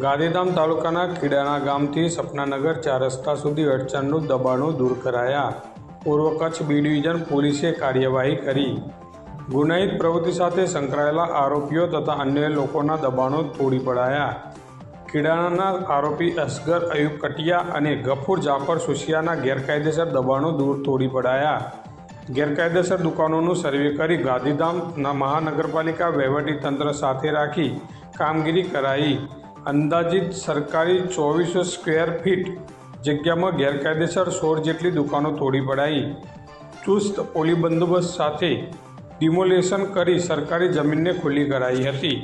ગાંધીધામ તાલુકાના ખીડાણા ગામથી સપનાનગર ચાર રસ્તા સુધી અડચણનું દબાણો દૂર કરાયા. પૂર્વ કચ્છ બી ડિવિઝન પોલીસે કાર્યવાહી કરી. ગુનાહિત પ્રવૃત્તિ સાથે સંકળાયેલા આરોપીઓ તથા અન્ય લોકોના દબાણો તોડી પડાયા. ખીડાણાના આરોપી અસગર, અયુબ કટિયા અને ગફૂર જાફર સુશિયાના ગેરકાયદેસર દબાણો દૂર તોડી પડાયા. ગેરકાયદેસર દુકાનોનું સર્વે કરી ગાંધીધામના મહાનગરપાલિકા વહીવટી તંત્ર સાથે રાખી કામગીરી કરાઈ. અંદાજિત સરકારી ચોવીસો સ્ક્વેર ફીટ જગ્યામાં ગેરકાયદેસર સોળ જેટલી દુકાનો તોડી પડાઈ. ચુસ્ત પોલી બંદોબસ્ત સાથે ડિમોલેશન કરી સરકારી જમીનને ખુલ્લી કરાઈ હતી.